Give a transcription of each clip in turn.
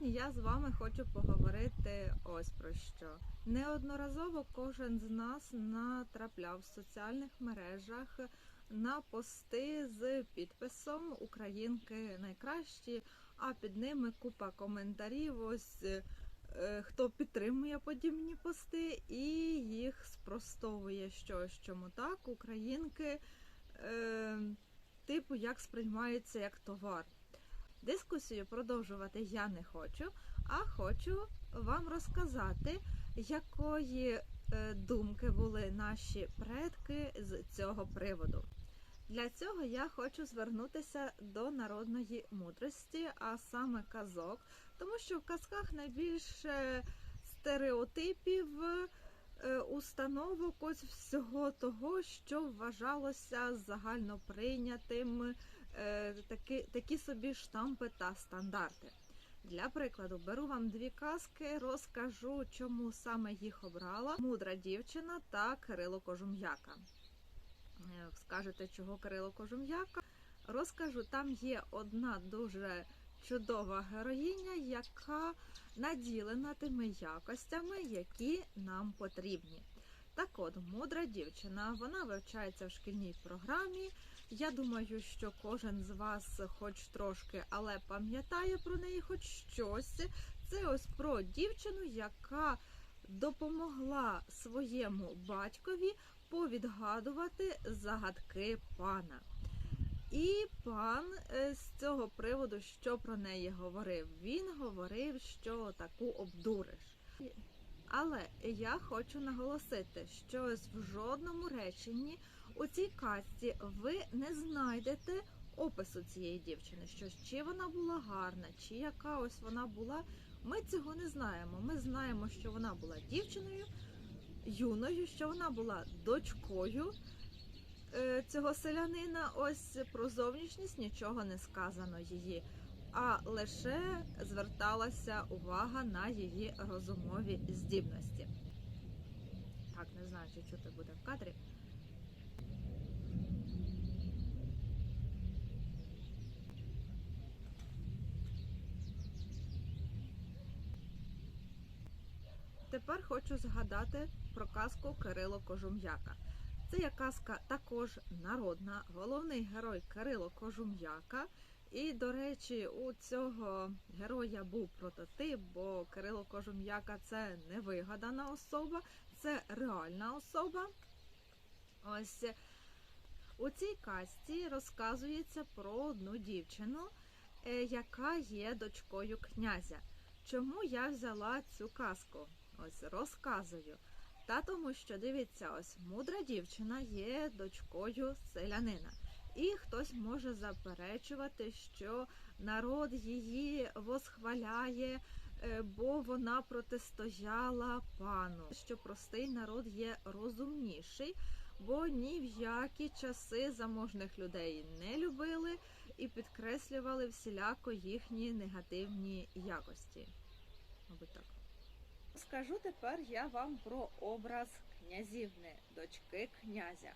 Сьогодні я з вами хочу поговорити ось про що. Неодноразово кожен з нас натрапляв в соціальних мережах на пости з підписом Українки найкращі, а під ними купа коментарів. Ось е, хто підтримує подібні пости і їх спростовує щось, чому так, українки, е, типу, як сприймається як товар. Дискусію продовжувати я не хочу, а хочу вам розказати, якої е, думки були наші предки з цього приводу. Для цього я хочу звернутися до народної мудрості, а саме казок, тому що в казках найбільше стереотипів, е, установок ось всього того, що вважалося загальноприйнятим такі, такі собі штампи та стандарти. Для прикладу, беру вам дві казки, розкажу, чому саме їх обрала мудра дівчина та Кирило Кожум'яка. Е, Скажете, чого Кирило Кожум'яка? Розкажу, там є одна дуже чудова героїня, яка наділена тими якостями, які нам потрібні. Так от, мудра дівчина, вона вивчається в шкільній програмі. Я думаю, що кожен з вас хоч трошки, але пам'ятає про неї хоч щось. Це ось про дівчину, яка допомогла своєму батькові повідгадувати загадки пана. І пан е, з цього приводу, що про неї говорив? Він говорив, що таку обдуриш. Але я хочу наголосити, що в жодному реченні у цій казці ви не знайдете опису цієї дівчини. Що чи вона була гарна, чи яка ось вона була. Ми цього не знаємо. Ми знаємо, що вона була дівчиною, юною, що вона була дочкою е, цього селянина. Ось про зовнішність нічого не сказано її, а лише зверталася увага на її розумові здібності. Так, не знаю, чи чути буде в кадрі. Тепер хочу згадати про казку Кирило Кожум'яка. Це є казка також народна, головний герой Кирило Кожум'яка. І, до речі, у цього героя був прототип, бо Кирило Кожум'яка це не вигадана особа, це реальна особа. Ось у цій казці розказується про одну дівчину, е, яка є дочкою князя. Чому я взяла цю казку? Ось розказую. Та тому, що дивіться, ось мудра дівчина є дочкою селянина. І хтось може заперечувати, що народ її восхваляє, е, бо вона протистояла пану, що простий народ є розумніший, бо ні в які часи заможних людей не любили і підкреслювали всіляко їхні негативні якості. Мабуть, так. Скажу тепер я вам про образ князівни, дочки князя.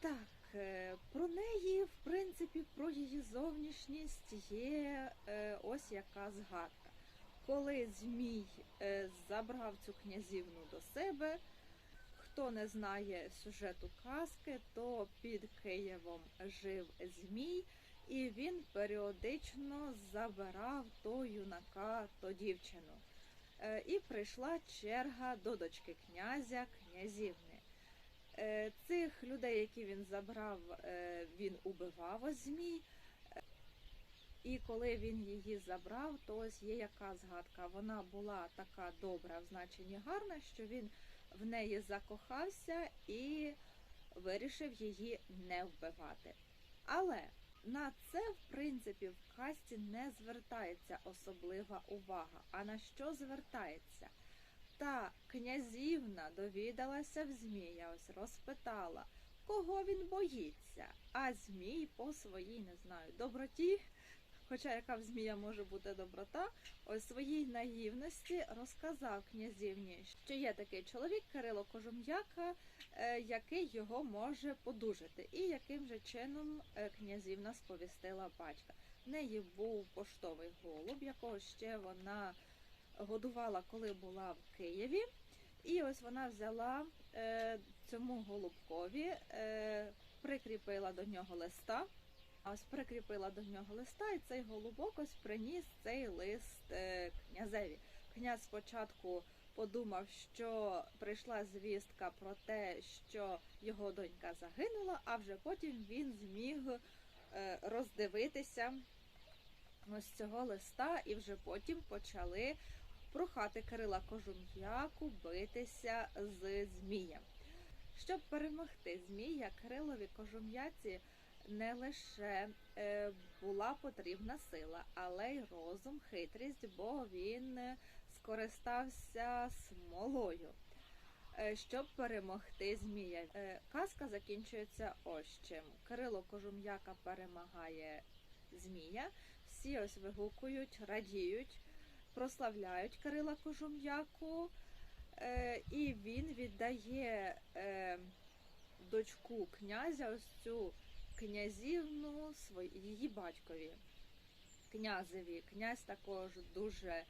Так, е, про неї, в принципі, про її зовнішність є е, ось яка згадка. Коли Змій е, забрав цю князівну до себе, хто не знає сюжету казки, то під Києвом жив Змій, і він періодично забирав то юнака, то дівчину. Е, І прийшла черга до дочки князя, князівни. Е, Цих людей, які він забрав, е, він убивав змій. І коли він її забрав, то ось є яка згадка. Вона була така добра, в значенні гарна, що він в неї закохався і вирішив її не вбивати. Але на це, в принципі, в касті не звертається особлива увага. А на що звертається? Та князівна довідалася в Змія, ось розпитала, кого він боїться. А Змій по своїй, не знаю, доброті, хоча яка в змія може бути доброта, ось своїй наївності розказав князівні, що є такий чоловік Кирило Кожум'яка, е, який його може подужити, і яким же чином е, князівна сповістила батька. В неї був поштовий голуб, якого ще вона годувала, коли була в Києві. І ось вона взяла е, цьому голубкові, прикріпила до нього листа. Ось прикріпила до нього листа, і цей голубок ось приніс цей лист е, князеві. Князь спочатку подумав, що прийшла звістка про те, що його донька загинула, а вже потім він зміг е, роздивитися ось цього листа, і вже потім почали прохати Кирила Кожум'яку битися з Змієм. Щоб перемогти Змія, Кирилові Кожум'яці не лише е, була потрібна сила, але й розум, хитрість, бо він е, скористався смолою. е, Щоб перемогти Змія, казка закінчується ось чим. Кирило Кожум'яка перемагає Змія. Всі ось вигукують, радіють, прославляють Кирила Кожум'яку, і він віддає дочку князя, ось цю князівну її батькові, князеві. Князь також дуже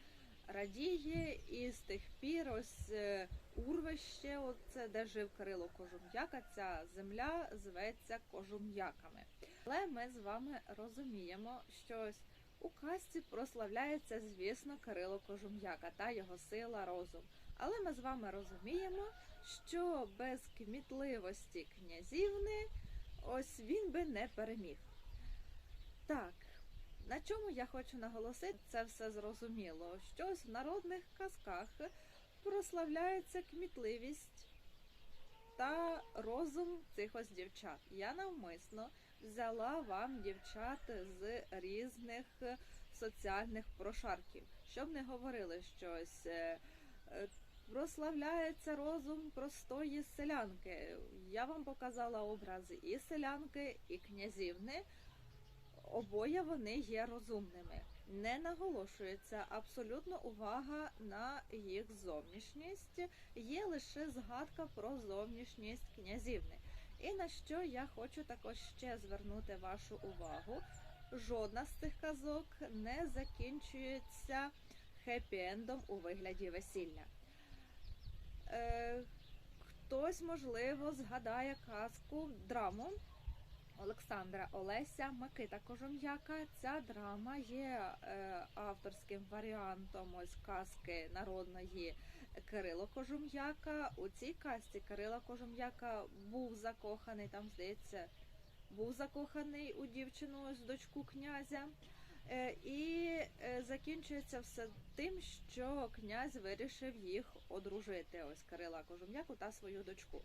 радіє, і з тих пір ось е, урвище, оце, де жив Кирило Кожум'яка, ця земля зветься Кожум'яками. Але ми з вами розуміємо, що ось у казці прославляється, звісно, Кирило Кожум'яка та його сила розум. Але ми з вами розуміємо, що без кмітливості князівни ось він би не переміг. Так, на чому я хочу наголосити, це все зрозуміло. Що ось в народних казках прославляється кмітливість та розум цих ось дівчат. Я навмисно взяла вам дівчат з різних соціальних прошарків, щоб не говорили щось. Прославляється розум простої селянки. Я вам показала образи і селянки, і князівни. Обоє вони є розумними. Не наголошується абсолютно увага на їх зовнішність. Є лише згадка про зовнішність князівни. І на що я хочу також ще звернути вашу увагу. Жодна з цих казок не закінчується хеппі-ендом у вигляді весілля. Е, хтось, можливо, згадає казку драму Олександра Олеся Микита Кожум'яка. Ця драма є е, авторським варіантом ось казки народної Кирило Кожум'яка. У цій казці Кирила Кожум'яка був закоханий, там здається, був закоханий у дівчину, ось дочку князя. Е, І закінчується все тим, що князь вирішив їх одружити. Ось Кирила Кожум'яку та свою дочку.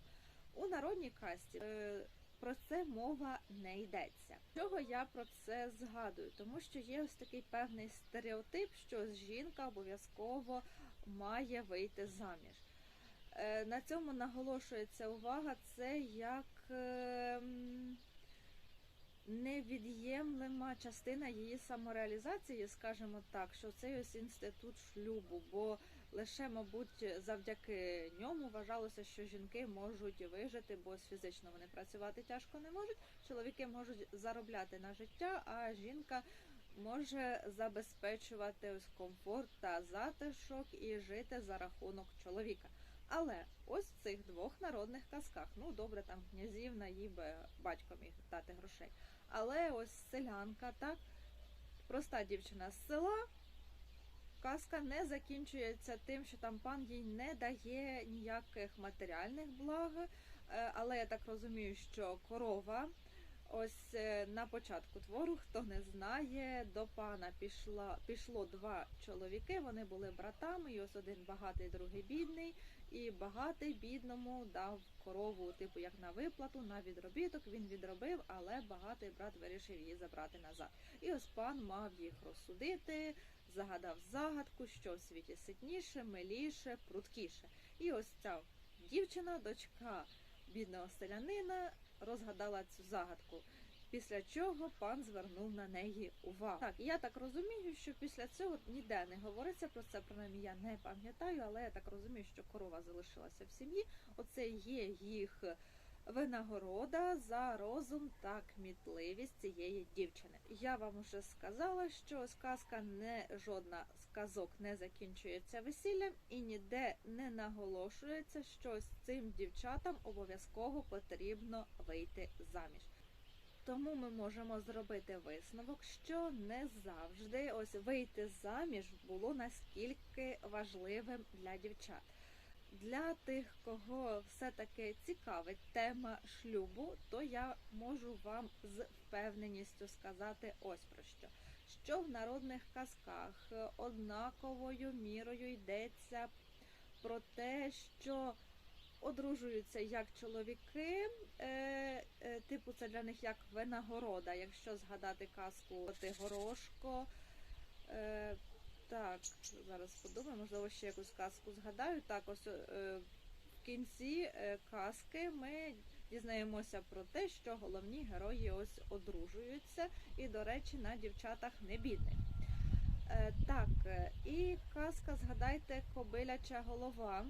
У народній касті е, про це мова не йдеться. Чого я про це згадую? Тому що є ось такий певний стереотип, що жінка обов'язково має вийти заміж. Е, На цьому наголошується увага, це як е, м, невід'ємлема частина її самореалізації, скажімо так, що цей ось інститут шлюбу, бо лише, мабуть, завдяки ньому вважалося, що жінки можуть вижити, бо фізично вони працювати тяжко не можуть. Чоловіки можуть заробляти на життя, а жінка може забезпечувати ось комфорт та затишок і жити за рахунок чоловіка. Але ось в цих двох народних казках, ну добре, там князівна їй би батько міг дати грошей. Але ось селянка, так, проста дівчина з села. Казка не закінчується тим, що там пан їй не дає ніяких матеріальних благ. Е, Але я так розумію, що корова, ось е, на початку твору, хто не знає, до пана пішла, пішло два чоловіки. Вони були братами, і ось один багатий, другий бідний. І багатий бідному дав корову, типу як на виплату, на відробіток. Він відробив, але багатий брат вирішив її забрати назад. І ось пан мав їх розсудити, загадав загадку, що в світі ситніше, миліше, пруткіше. І ось ця дівчина, дочка бідного селянина, розгадала цю загадку. Після чого пан звернув на неї увагу. Так, я так розумію, що після цього ніде не говориться про це. Принаймні я не пам'ятаю, але я так розумію, що корова залишилася в сім'ї. Оце є їх винагорода за розум та кмітливість цієї дівчини. Я вам уже сказала, що сказка не жодна з казок не закінчується весіллям і ніде не наголошується, що з цим дівчатам обов'язково потрібно вийти заміж. Тому ми можемо зробити висновок, що не завжди ось вийти заміж було наскільки важливим для дівчат. Для тих, кого все-таки цікавить тема шлюбу, то я можу вам з впевненістю сказати ось про що. Що в народних казках однаковою мірою йдеться про те, що одружуються як чоловіки, е, е, типу це для них як винагорода, якщо згадати казку Ти Горошко. Е, так, зараз подумаю, можливо, ще якусь казку згадаю. Так, ось е, в кінці е, казки ми дізнаємося про те, що головні герої ось одружуються, і, до речі, на дівчатах не бідних. Е, так, е, і казка, згадайте, кобиляча голова.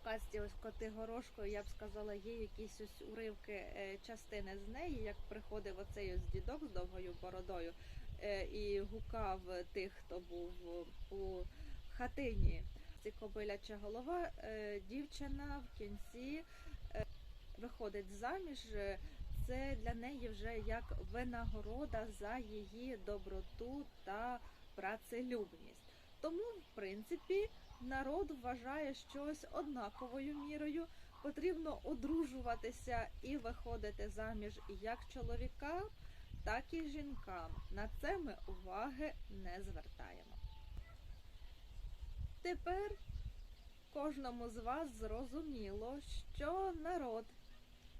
В казці ось коти горошко, я б сказала, є якісь ось уривки е, частини з неї, як приходив оцей ось дідок з довгою бородою і гукав тих, хто був у хатині. Це кобиляча голова, е, дівчина в кінці е, виходить заміж. е, Це для неї вже як винагорода за її доброту та працелюбність. Тому, в принципі, народ вважає щось однаковою мірою. Потрібно одружуватися і виходити заміж як чоловіка, так і жінкам. На це ми уваги не звертаємо. Тепер кожному з вас зрозуміло, що народ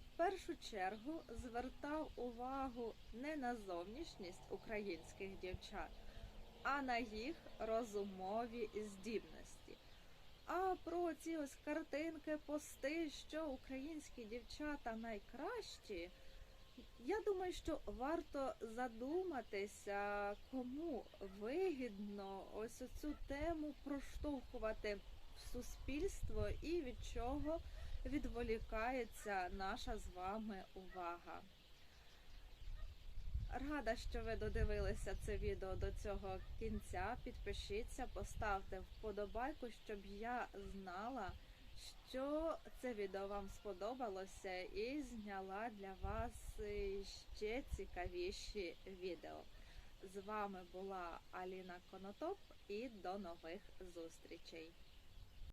в першу чергу звертав увагу не на зовнішність українських дівчат, а на їх розумові здібності. А про ці ось картинки, пости, що українські дівчата найкращі. Я думаю, що варто задуматися, кому вигідно ось цю тему проштовхувати в суспільство і від чого відволікається наша з вами увага. Рада, що ви додивилися це відео до цього кінця. Підпишіться, поставте вподобайку, щоб я знала, що це відео вам сподобалося, і зняла для вас ще цікавіші відео. З вами була Аліна Конотоп і до нових зустрічей.